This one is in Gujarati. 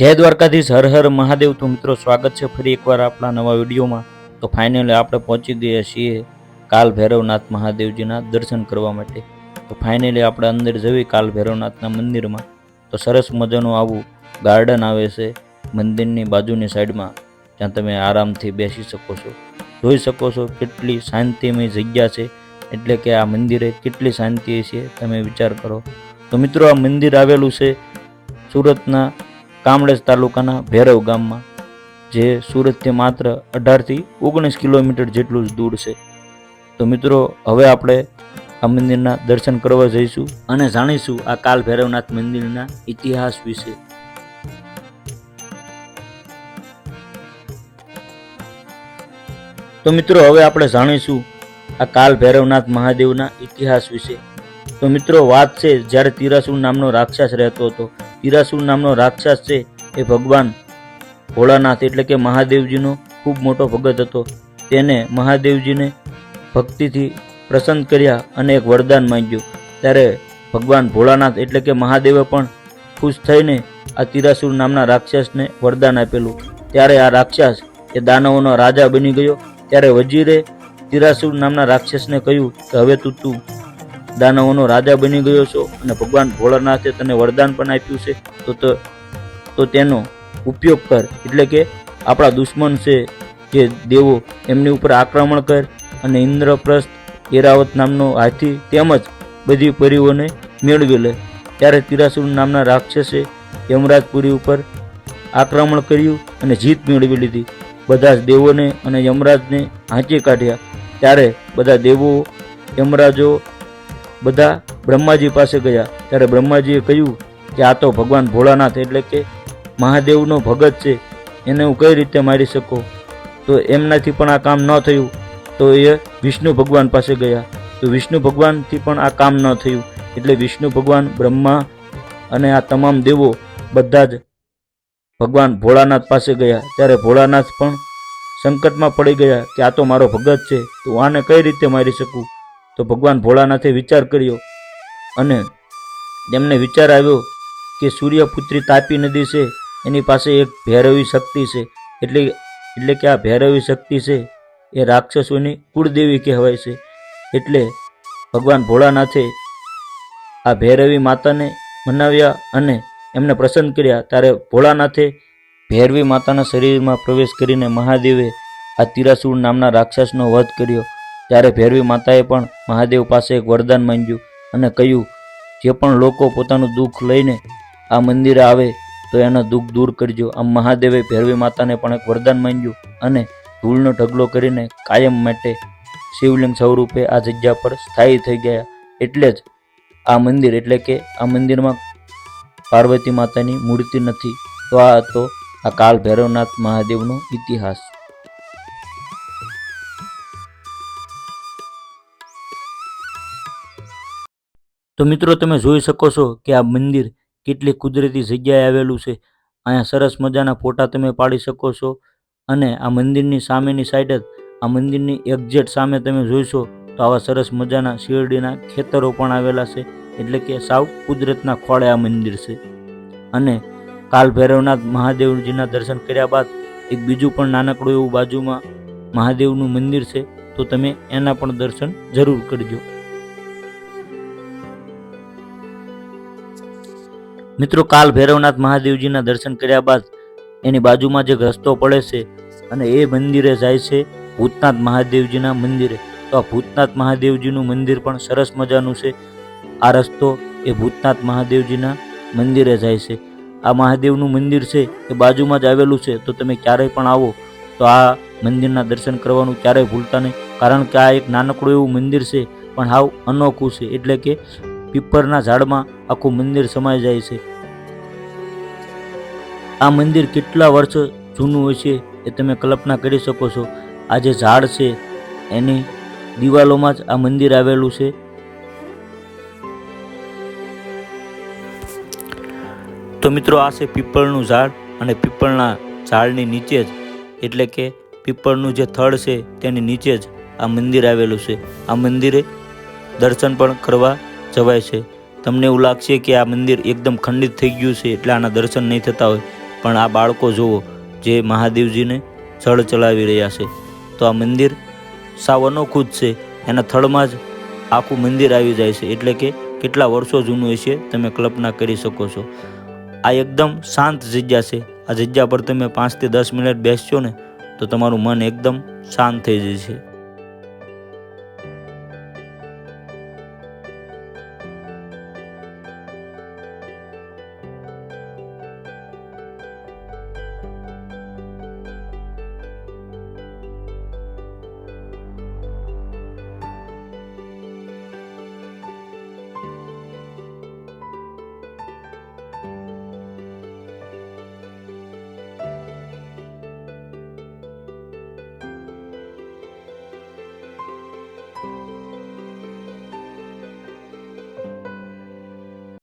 જય દ્વારકાધીશ, હર હર મહાદેવ. તો મિત્રો, સ્વાગત છે ફરી એકવાર આપણા નવા વિડીયોમાં. તો ફાઇનલી આપણે પહોંચી ગયા છીએ કાલ ભૈરવનાથ મહાદેવજીના દર્શન કરવા માટે. તો ફાઇનલી આપણે અંદર જવી કાલ ભૈરવનાથના મંદિરમાં. તો સરસ મજાનું આવું ગાર્ડન આવે છે મંદિરની બાજુની સાઈડમાં, જ્યાં તમે આરામથી બેસી શકો છો. જોઈ શકો છો કેટલી શાંતિમય જગ્યા છે. એટલે કે આ મંદિરે કેટલી શાંતિ છે, તમે વિચાર કરો. તો મિત્રો, આ મંદિર આવેલું છે સુરતના કામરેજ તાલુકાના ભેરવ ગામમાં, જે સુરતથી માત્ર અઢારથી ઓગણીસ કિલોમીટર જેટલું જ દૂર છે. તો મિત્રો, હવે આપણે આ મંદિરના દર્શન કરવા જઈશું અને જાણીશું આ કાલ ભૈરવનાથ મંદિરના ઇતિહાસ વિશે. તો મિત્રો, હવે આપણે જાણીશું આ કાલ ભૈરવનાથ મહાદેવના ઇતિહાસ વિશે. તો મિત્રો, વાત છે, જ્યારે તિરાસુર નામનો રાક્ષસ રહેતો હતો તિરાસુર નામનો રાક્ષસ છે એ ભગવાન ભોળાનાથ એટલે કે મહાદેવજીનો ખૂબ મોટો ભગત હતો. તેને મહાદેવજીને ભક્તિથી પ્રસન્ન કર્યા અને એક વરદાન માંગ્યું. ત્યારે ભગવાન ભોળાનાથ એટલે કે મહાદેવે પણ ખુશ થઈને આ તિરાસુર નામના રાક્ષસને વરદાન આપેલું. ત્યારે આ રાક્ષસ એ દાનવોનો રાજા બની ગયો. ત્યારે વજીરે તિરાસુર નામના રાક્ષસને કહ્યું કે, હવે તું તું દાનવોનો રાજા બની ગયો છો અને ભગવાન ભોળાનાથે તને વરદાન પણ આપ્યું છે, તો તો તેનો ઉપયોગ કર. એટલે કે આપણા દુશ્મન છે જે દેવો એમની ઉપર આક્રમણ કર અને ઇન્દ્રપ્રસ્થ એરાવત નામનો હાથી તેમજ બધી પરીઓને મેળવી લે. ત્યારે તિરાસુર નામના રાક્ષસે યમરાજપુરી ઉપર આક્રમણ કર્યું અને જીત મેળવી લીધી. બધા જ દેવોને અને યમરાજને હાંચી કાઢ્યા. ત્યારે બધા દેવો યમરાજો બધા બ્રહ્માજી પાસે ગયા. ત્યારે બ્રહ્માજીએ કહ્યું કે આ તો ભગવાન ભોળાનાથ એટલે કે મહાદેવનો ભગત છે. એને હું કઈ રીતે મારી શકું? તો એમનાથી પણ આ કામ ન થયું. તો એ વિષ્ણુ ભગવાન પાસે ગયા. તો વિષ્ણુ ભગવાનથી પણ આ કામ ન થયું. એટલે વિષ્ણુ ભગવાન, બ્રહ્મા અને આ તમામ દેવો બધા જ ભગવાન ભોળાનાથ પાસે ગયા. ત્યારે ભોળાનાથ પણ સંકટમાં પડી ગયા કે આ તો મારો ભગત છે. તો આને કઈ રીતે મારી શકું? તો ભગવાન ભોળાનાથે વિચાર કર્યો અને તેમને વિચાર આવ્યો કે સૂર્યપુત્રી તાપી નદી છે, એની પાસે એક ભૈરવી શક્તિ છે, એટલે એટલે કે આ ભૈરવી શક્તિ છે એ રાક્ષસોની કુળદેવી કહેવાય છે. એટલે ભગવાન ભોળાનાથે આ ભૈરવી માતાને મનાવ્યા અને એમને પ્રસન્ન કર્યા. ત્યારે ભોળાનાથે ભૈરવી માતાના શરીરમાં પ્રવેશ કરીને મહાદેવે આ તિરાસુર નામના રાક્ષસનો વધ કર્યો. ત્યારે ભૈરવી માતાએ પણ મહાદેવ પાસે એક વરદાન માંગ્યું અને કહ્યું, જે પણ લોકો પોતાનું દુઃખ લઈને આ મંદિરે આવે, તો એના દુઃખ દૂર કરજો. આમ મહાદેવે ભૈરવી માતાને પણ એક વરદાન માંગ્યું અને ધૂળનો ઢગલો કરીને કાયમ માટે શિવલિંગ સ્વરૂપે આ જગ્યા પર સ્થાયી થઈ ગયા. એટલે જ આ મંદિર, એટલે કે આ મંદિરમાં પાર્વતી માતાની મૂર્તિ નથી, તો આ હતો આ કાલ ભૈરવનાથ મહાદેવનો ઇતિહાસ. તો મિત્રો તમે જોઈ શકો છો કે આ મંદિર કેટલી કુદરતી જગ્યાએ આવેલું છે. અહીંયા સરસ મજાના ફોટા તમે પાડી શકો છો અને આ મંદિરની સામેની સાઈડ જ, આ મંદિરની એક્ઝેટ સામે તમે જોઈશો તો આવા સરસ મજાના શિરડીના ખેતરો પણ આવેલા છે. એટલે કે સાવ કુદરતના ખોળે આ મંદિર છે. અને કાલ ભૈરવનાથ મહાદેવજીના દર્શન કર્યા બાદ એક બીજું પણ નાનકડું એવું બાજુમાં મહાદેવનું મંદિર છે તો તમે એના પણ દર્શન જરૂર કરજો. મિત્રો, કાલ ભૈરવનાથ મહાદેવજીના દર્શન કર્યા બાદ એની બાજુમાં જે રસ્તો પડે છે અને એ મંદિરે જાય છે ભૂતનાથ મહાદેવજીના મંદિરે. તો આ ભૂતનાથ મહાદેવજીનું મંદિર પણ સરસ મજાનું છે. આ રસ્તો એ ભૂતનાથ મહાદેવજીના મંદિરે જાય છે. આ મહાદેવનું મંદિર છે એ બાજુમાં જ આવેલું છે, તો તમે ક્યારેય પણ આવો. તો આ મંદિરના દર્શન કરવાનું ક્યારેય ભૂલતા નહીં. કારણ કે આ એક નાનકડું એવું મંદિર છે, પણ હાવ અનોખું છે. એટલે કે પીપરના ઝાડમાં આખું મંદિર સમાઈ જાય છે. આ મંદિર કેટલા વર્ષ જૂનું હોય છે એ તમે કલ્પના કરી શકો છો. આ જે ઝાડ છે, એની દિવાલોમાં જ આ મંદિર આવેલું છે. તો મિત્રો, આ છે પીપળનું ઝાડ અને પીપળના ઝાડની નીચે જ, એટલે કે પીપળનું જે થડ છે તેની નીચે જ આ મંદિર આવેલું છે. આ મંદિરે દર્શન પણ કરવા જવાય છે. તમને એવું લાગશે કે આ મંદિર એકદમ ખંડિત થઈ ગયું છે એટલે આના દર્શન નહીં થતા હોય. પણ આ બાળકો જુઓ, જે મહાદેવજીને જળ ચલાવી રહ્યા છે. તો આ મંદિર સાવ અનોખું જ છે. એના થળમાં જ આખું મંદિર આવી જાય છે. એટલે કે કેટલા વર્ષો જૂનું હશે તમે કલ્પના કરી શકો છો. આ એકદમ શાંત જગ્યા છે. આ જગ્યા પર તમે પાંચથી દસ મિનિટ બેસશો ને, તો તમારું મન એકદમ શાંત થઈ જશે.